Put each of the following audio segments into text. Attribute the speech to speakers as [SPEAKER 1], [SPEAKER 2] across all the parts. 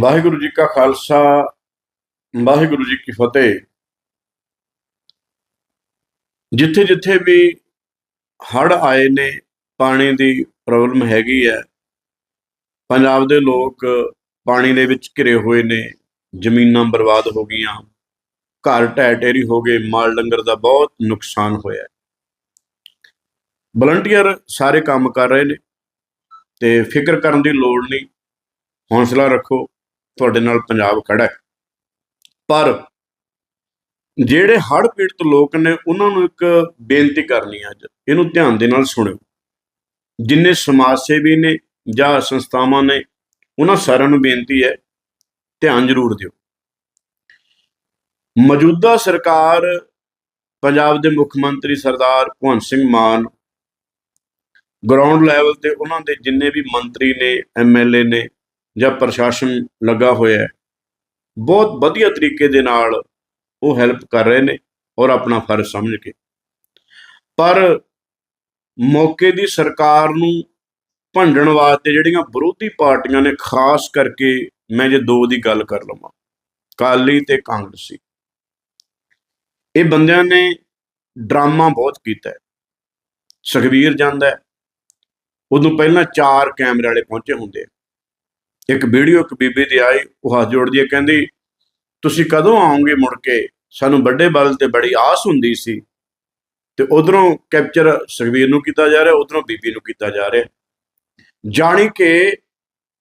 [SPEAKER 1] ਵਾਹਿਗੁਰੂ ਜੀ ਕਾ ਖਾਲਸਾ, ਵਾਹਿਗੁਰੂ ਜੀ ਕੀ ਫਤਿਹ। ਜਿੱਥੇ ਜਿੱਥੇ ਵੀ ਹੜ੍ਹ ਆਏ ਨੇ, ਪਾਣੀ ਦੀ ਪ੍ਰੋਬਲਮ ਹੈਗੀ ਹੈ। ਪੰਜਾਬ ਦੇ ਲੋਕ ਪਾਣੀ ਦੇ ਵਿੱਚ ਘਿਰੇ ਹੋਏ ਨੇ, ਜ਼ਮੀਨਾਂ ਬਰਬਾਦ ਹੋ ਗਈਆਂ, ਘਰ ਢਹਿ ਢੇਰੀ ਹੋ ਗਏ, ਮਾਲ ਡੰਗਰ ਦਾ ਬਹੁਤ ਨੁਕਸਾਨ ਹੋਇਆ। ਵਲੰਟੀਅਰ ਸਾਰੇ ਕੰਮ ਕਰ ਰਹੇ ਨੇ ਤੇ ਫਿਕਰ ਕਰਨ ਦੀ ਲੋੜ ਨਹੀਂ। ਹੌਸਲਾ ਰੱਖੋ। ਤੁਹਾਡੇ ਨਾਲ ਪੰਜਾਬ ਖੜਾ ਹੈ। ਪਰ ਜਿਹੜੇ ਹੜ੍ਹ ਪੀੜਤ ਲੋਕ ਨੇ, ਉਹਨਾਂ ਨੂੰ ਇੱਕ ਬੇਨਤੀ ਕਰਨੀ ਹੈ ਅੱਜ। ਇਹਨੂੰ ਧਿਆਨ ਦੇ ਨਾਲ ਸੁਣਿਓ। ਜਿੰਨੇ ਸਮਾਜ ਸੇਵੀ ਨੇ ਜਾਂ ਸੰਸਥਾਵਾਂ ਨੇ, ਉਹਨਾਂ ਸਾਰਿਆਂ ਨੂੰ ਬੇਨਤੀ ਹੈ, ਧਿਆਨ ਜ਼ਰੂਰ ਦਿਓ। ਮੌਜੂਦਾ ਸਰਕਾਰ, ਪੰਜਾਬ ਦੇ ਮੁੱਖ ਮੰਤਰੀ ਸਰਦਾਰ ਭਗਵੰਤ ਸਿੰਘ ਮਾਨ ਗਰਾਊਂਡ ਲੈਵਲ ਤੇ ਉਹਨਾਂ ਦੇ ਜਿੰਨੇ ਵੀ ਮੰਤਰੀ ਨੇ ਐਮਐਲਏ ਨੇ ਜਾਂ ਪ੍ਰਸ਼ਾਸਨ ਲੱਗਾ ਹੋਇਆ ਹੈ, ਬਹੁਤ ਵਧੀਆ ਤਰੀਕੇ ਦੇ ਨਾਲ ਉਹ ਹੈਲਪ ਕਰ ਰਹੇ ਨੇ ਔਰ ਆਪਣਾ ਫਰਜ਼ ਸਮਝ ਕੇ। ਪਰ ਮੌਕੇ ਦੀ ਸਰਕਾਰ ਨੂੰ ਭੰਡਣ ਵਾਸਤੇ ਜਿਹੜੀਆਂ ਵਿਰੋਧੀ ਪਾਰਟੀਆਂ ਨੇ, ਖਾਸ ਕਰਕੇ ਮੈਂ ਜੇ ਦੋ ਦੀ ਗੱਲ ਕਰ ਲਵਾਂ ਕਾਲੀ ਤੇ ਕਾਂਗਰਸੀ, ਇਹ ਬੰਦਿਆਂ ਨੇ ਡਰਾਮਾ ਬਹੁਤ ਕੀਤਾ ਹੈ। ਸੁਖਬੀਰ ਜਾਂਦਾ ਉਦੋਂ ਪਹਿਲਾਂ ਚਾਰ ਕੈਮਰੇ ਵਾਲੇ ਪਹੁੰਚੇ ਹੁੰਦੇ ਆ। ਇੱਕ ਵੀਡੀਓ ਇੱਕ ਬੀਬੀ ਦੀ ਆਈ, ਉਹ ਹੱਥ ਜੋੜਦੀ ਹੈ, ਕਹਿੰਦੀ, ਤੁਸੀਂ ਕਦੋਂ ਆਉਂਗੇ ਮੁੜ ਕੇ? ਸਾਨੂੰ ਵੱਡੇ ਬਲ ਤੇ ਬੜੀ ਆਸ ਹੁੰਦੀ ਸੀ। ਤੇ ਉਧਰੋਂ ਕੈਪਚਰ ਸੁਖਬੀਰ ਨੂੰ ਕੀਤਾ ਜਾ ਰਿਹਾ, ਉਧਰੋਂ ਬੀਬੀ ਨੂੰ ਕੀਤਾ ਜਾ ਰਿਹਾ। ਜਾਣੀ ਕਿ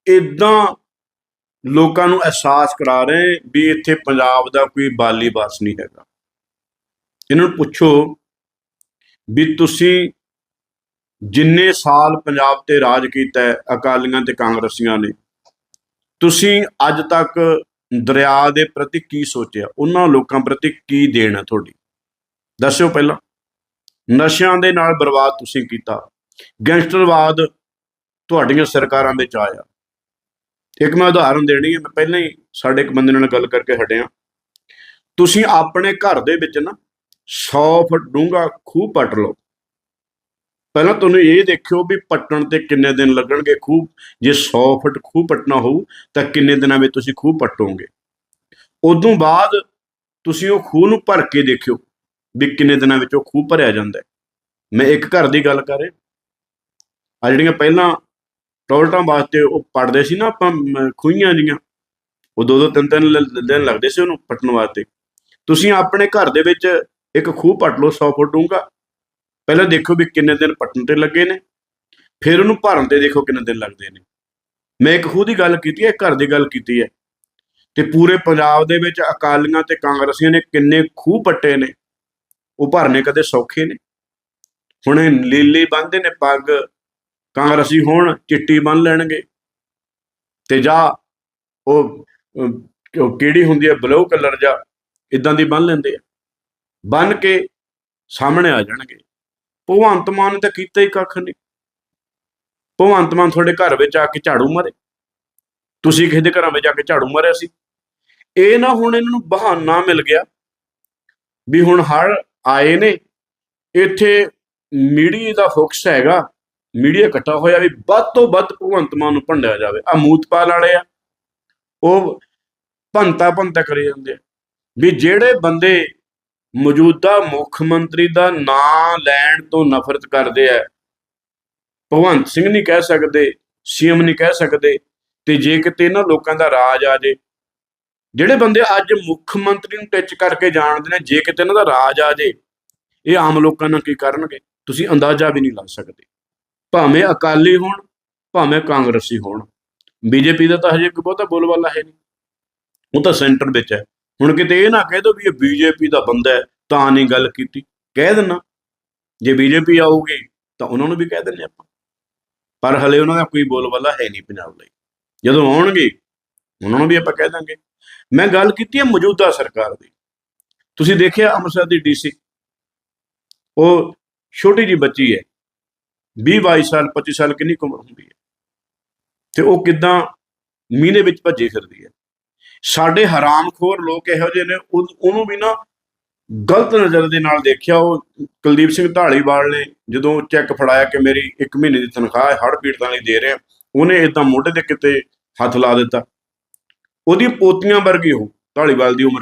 [SPEAKER 1] ਇਦਾਂ ਲੋਕਾਂ ਨੂੰ ਅਹਿਸਾਸ ਕਰਾ ਰਹੇ ਵੀ ਇੱਥੇ ਪੰਜਾਬ ਦਾ ਕੋਈ ਬਾਲੀ ਬਾਸ ਨਹੀਂ ਹੈਗਾ। ਇਹਨਾਂ ਨੂੰ ਪੁੱਛੋ ਵੀ ਤੁਸੀਂ ਜਿੰਨੇ ਸਾਲ ਪੰਜਾਬ ਤੇ ਰਾਜ ਕੀਤਾ ਅਕਾਲੀਆਂ ਤੇ ਕਾਂਗਰਸੀਆਂ ਨੇ ਤੁਸੀਂ ਅੱਜ ਤੱਕ ਦਰਿਆ ਦੇ ਪ੍ਰਤੀ ਕੀ ਸੋਚਿਆ? ਉਹਨਾਂ ਲੋਕਾਂ ਪ੍ਰਤੀ ਕੀ ਦੇਣ ਹੈ ਤੁਹਾਡੀ? ਦੱਸਿਓ ਪਹਿਲਾਂ। ਨਸ਼ਿਆਂ ਦੇ ਨਾਲ ਬਰਬਾਦ ਤੁਸੀਂ ਕੀਤਾ। ਗੈਂਗਸਟਰਵਾਦ ਤੁਹਾਡੀਆਂ ਸਰਕਾਰਾਂ ਵਿੱਚ ਆਇਆ। ਇੱਕ ਮੈਂ ਉਦਾਹਰਨ ਦੇਣੀ ਹੈ, ਮੈਂ ਪਹਿਲਾਂ ਹੀ ਸਾਡੇ ਇੱਕ ਬੰਦੇ ਨਾਲ ਗੱਲ ਕਰਕੇ ਹਟਿਆ। ਤੁਸੀਂ ਆਪਣੇ ਘਰ ਦੇ ਵਿੱਚ ਨਾ 100 ਫੁੱਟ ਡੂੰਘਾ ਖੂਹ ਪੱਟ ਲਓ। ਪਹਿਲਾਂ ਤੁਹਾਨੂੰ ਇਹ ਦੇਖਿਓ ਵੀ ਪੱਟਣ ਤੇ ਕਿੰਨੇ ਦਿਨ ਲੱਗਣਗੇ ਖੂਹ। ਜੇ 100 ਫੁੱਟ ਖੂਹ ਪੱਟਣਾ ਹੋਊ, ਤਾਂ ਕਿੰਨੇ ਦਿਨਾਂ ਵਿੱਚ ਤੁਸੀਂ ਖੂਹ ਪੱਟੋਗੇ? ਉਦੋਂ ਬਾਅਦ ਤੁਸੀਂ ਉਹ ਖੂਹ ਨੂੰ ਭਰ ਕੇ ਦੇਖਿਓ ਵੀ ਕਿੰਨੇ ਦਿਨਾਂ ਵਿੱਚ ਉਹ ਖੂਹ ਭਰਿਆ ਜਾਂਦਾ ਮੈਂ ਇੱਕ ਘਰ ਦੀ ਗੱਲ ਕਰ ਰਿਹਾ। ਆ ਜਿਹੜੀਆਂ ਪਹਿਲਾਂ ਟੋਲਟਾਂ ਵਾਸਤੇ ਉਹ ਪੜਦੇ ਸੀ ਨਾ ਆਪਾਂ ਖੂਹੀਆਂ ਜੀਆਂ ਉਹ ਦੋ ਦੋ ਤਿੰਨ ਤਿੰਨ ਦਿਨ ਲੱਗਦੇ ਸੀ ਉਹਨੂੰ ਪੱਟਣ ਵਾਸਤੇ। ਤੁਸੀਂ ਆਪਣੇ ਘਰ ਦੇ ਵਿੱਚ ਇੱਕ ਖੂਹ ਪੱਟ ਲਓ 100 ਫੁੱਟ ਡੂੰਘਾ। ਪਹਿਲਾਂ ਦੇਖੋ ਵੀ ਕਿੰਨੇ ਦਿਨ ਪੱਟਣ ਤੇ ਲੱਗੇ ਨੇ, ਫਿਰ ਉਹਨੂੰ ਭਰਨ ਤੇ ਦੇਖੋ ਕਿੰਨੇ ਦਿਨ ਲੱਗਦੇ ਨੇ। ਮੈਂ ਇੱਕ ਖੂਹ ਦੀ ਗੱਲ ਕੀਤੀ ਹੈ ਘਰ ਦੀ ਗੱਲ ਕੀਤੀ ਹੈ। ਤੇ ਪੂਰੇ ਪੰਜਾਬ ਦੇ ਵਿੱਚ ਅਕਾਲੀਆਂ ਤੇ ਕਾਂਗਰਸੀਆਂ ਨੇ ਕਿੰਨੇ ਖੂਹ ਪੱਟੇ ਨੇ, ਉਹ ਭਰਨੇ ਕਦੇ ਸੌਖੇ ਨੇ। ਹੁਣ ਇਹ ਲੀਲੀ ਬੰਨਦੇ ਨੇ ਪੱਗ, ਕਾਂਗਰਸੀ ਹੋਣ, ਚਿੱਟੀ ਬੰਨ ਲੈਣਗੇ। ਤੇ ਜਾਂ ਉਹ ਉਹ ਕਿਹੜੀ ਹੁੰਦੀ ਹੈ, ਬਲੂ ਕਲਰ ਜਾਂ ਇਦਾਂ ਦੀ ਬੰਨ ਲੈਂਦੇ ਆ। ਬੰਨ ਕੇ ਸਾਹਮਣੇ ਆ ਜਾਣਗੇ। ਭਗਵੰਤ ਮਾਨ ਨੇ ਤਾਂ ਕੀਤਾ ਹੀ ਕੱਖ ਨਹੀਂ ਭਗਵੰਤ ਮਾਨ ਤੁਹਾਡੇ ਘਰ ਵਿੱਚ ਆ ਕੇ ਝਾੜੂ ਮਾਰੇ। ਤੁਸੀਂ ਕਿਸੇ ਦੇ ਘਰਾਂ ਵਿੱਚ ਜਾ ਕੇ ਝਾੜੂ ਮਾਰਿਆ ਸੀ। ਇਹ ਨਾ ਹੁਣ ਇਹਨਾਂ ਨੂੰ ਬਹਾਨਾ ਮਿਲ ਗਿਆ ਵੀ ਹੁਣ ਹਰ ਆਏ ਨੇ, ਇੱਥੇ ਮੀਡੀਆ ਦਾ ਫੋਕਸ ਹੈਗਾ। ਮੀਡੀਆ ਇਕੱਠਾ ਹੋਇਆ ਵੀ ਵੱਧ ਤੋਂ ਵੱਧ ਭਗਵੰਤ ਮਾਨ ਨੂੰ ਭੰਡਿਆ ਜਾਵੇ। ਆ ਮੂਤਪਾਲ ਵਾਲੇ ਆ, ਉਹ ਭੰਤਾ ਭੰਤਾ ਕਰੀ ਜਾਂਦੇ ਆ। ਵੀ ਜਿਹੜੇ ਬੰਦੇ ਮੌਜੂਦਾ ਮੁੱਖ ਮੰਤਰੀ ਦਾ ਨਾਂ ਲੈਣ ਤੋਂ ਨਫ਼ਰਤ ਕਰਦੇ ਆ। ਭਗਵੰਤ ਸਿੰਘ ਨਹੀਂ ਕਹਿ ਸਕਦੇ ਸੀਐਮ ਨਹੀਂ ਕਹਿ ਸਕਦੇ ਤੇ ਜੇ ਕਿਤੇ ਇਹਨਾਂ ਲੋਕਾਂ ਦਾ ਰਾਜ ਆ ਜੇ, ਜਿਹੜੇ ਬੰਦੇ ਅੱਜ ਮੁੱਖ ਮੰਤਰੀ ਨੂੰ ਟੱਚ ਕਰਕੇ ਜਾਣਦੇ ਨੇ, ਜੇ ਕਿਤੇ ਇਹਨਾਂ ਦਾ ਰਾਜ ਆ ਜੇ, ਇਹ ਆਮ ਲੋਕਾਂ ਨਾਲ ਕੀ ਕਰਨਗੇ? ਤੁਸੀਂ ਅੰਦਾਜ਼ਾ ਵੀ ਨਹੀਂ ਲਾ ਸਕਦੇ। ਭਾਵੇਂ ਅਕਾਲੀ ਹੋਣ, ਭਾਵੇਂ ਕਾਂਗਰਸੀ ਹੋਣ। ਬੀਜੇਪੀ ਦਾ ਤਾਂ ਹਜੇ ਕੋਈ ਬਹੁਤਾ ਬੋਲਬਾਲਾ ਹੈ ਨਹੀਂ। ਉਹ ਤਾਂ ਸੈਂਟਰ ਵਿੱਚ ਹੈ। ਹੁਣ ਕਿਤੇ ਇਹ ਨਾ ਕਹਿ ਦੋ ਵੀ ਇਹ ਬੀਜੇਪੀ ਦਾ ਬੰਦਾ ਹੈ, ਤਾਂ ਨਹੀਂ ਗੱਲ ਕੀਤੀ। ਕਹਿ ਦੇਣਾ ਜੇ ਬੀਜੇਪੀ ਆਊਗੀ, ਤਾਂ ਉਹਨਾਂ ਨੂੰ ਵੀ ਕਹਿ ਦਿੰਦੇ ਆਪਾਂ। ਪਰ ਹਲੇ ਉਹਨਾਂ ਦਾ ਕੋਈ ਬੋਲਬਾਲਾ ਹੈ ਨਹੀਂ ਪੰਜਾਬ ਲਈ। ਜਦੋਂ ਆਉਣਗੇ, ਉਹਨਾਂ ਨੂੰ ਵੀ ਆਪਾਂ ਕਹਿ ਦਾਂਗੇ। ਮੈਂ ਗੱਲ ਕੀਤੀ ਹੈ ਮੌਜੂਦਾ ਸਰਕਾਰ ਦੀ। ਤੁਸੀਂ ਦੇਖਿਆ ਅੰਮ੍ਰਿਤਸਰ ਦੀ ਡੀਸੀ? ਉਹ ਛੋਟੀ ਜੀ ਬੱਚੀ ਹੈ। 20 22 ਸਾਲ 25 ਸਾਲ ਕਿੰਨੀ ਕੁ ਉਮਰ ਹੁੰਦੀ ਹੈ? ਤੇ ਉਹ ਕਿਦਾਂ ਮੀਂਹ ਵਿੱਚ ਭੱਜੇ ਫਿਰਦੀ ਹੈ? ਸਾਡੇ ਹਰਾਮਖੋਰ ਲੋਕ ਇਹੋ ਜਿਹੇ ਨੇ, ਉਹ- ਉਹਨੂੰ ਵੀ ਨਾ ਗਲਤ ਨਜ਼ਰ ਦੇ ਨਾਲ ਦੇਖਿਆ, ਉਹ ਕੁਲਦੀਪ ਸਿੰਘ ਢਾਲੀਵਾਲ ਨੇ ਜਦੋਂ ਚੈੱਕ ਫੜਾਇਆ ਕਿ ਮੇਰੀ 1 ਮਹੀਨੇ ਦੀ ਤਨਖਾਹ ਹੜ ਪੀੜਤਾਂ ਲਈ ਦੇ ਰਿਹਾ, ਉਹਨੇ ਇਦਾਂ ਮੋਢੇ ਦੇ ਕਿਤੇ ਹੱਥ ਲਾ ਦਿੱਤਾ। ਉਹਦੀ ਪੋਤੀਆਂ ਵਰਗੀ ਉਹ, ਢਾਲੀਵਾਲ ਦੀ ਉਮਰ।